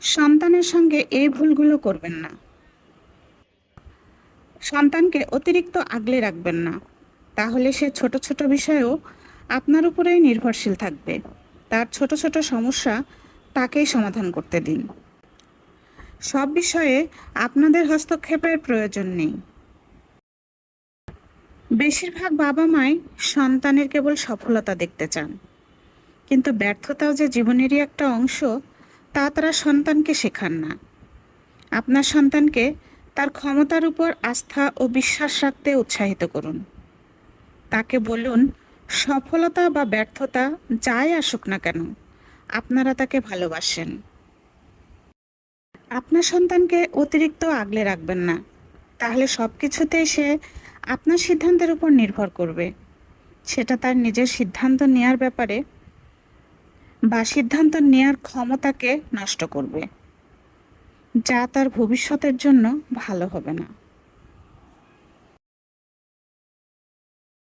সন্তানের সঙ্গে এই ভুলগুলো করবেন না। সন্তানকে অতিরিক্ত আগলে রাখবেন না। তাহলে সে ছোট ছোট বিষয়েও আপনার উপরেই নির্ভরশীল থাকবে। তার ছোট ছোট সমস্যা তাকেই সমাধান করতে দিন। সব বিষয়ে আপনাদের হস্তক্ষেপের প্রয়োজন নেই। বেশিরভাগ বাবা মাই সন্তানের কেবল সফলতা দেখতে চান। কিন্তু ব্যর্থতাও যে জীবনেরই একটা অংশ তা তারা সন্তানকে শেখান না। আপনার সন্তানকে তার ক্ষমতার উপর আস্থা ও বিশ্বাস রাখতে উৎসাহিত করুন। তাকে বলুন, সফলতা বা ব্যর্থতা যাই আসুক না কেন, আপনারা তাকে ভালোবাসেন। আপনার সন্তানকে অতিরিক্ত আগলে রাখবেন না, তাহলে সব কিছুতেই সে আপনার সিদ্ধান্তের উপর নির্ভর করবে। সেটা তার নিজের সিদ্ধান্ত নেওয়ার ব্যাপারে বা সিদ্ধান্ত নেয়ার ক্ষমতাকে নষ্ট করবে। যা তার ভবিষ্যতের জন্য ভালো হবে না।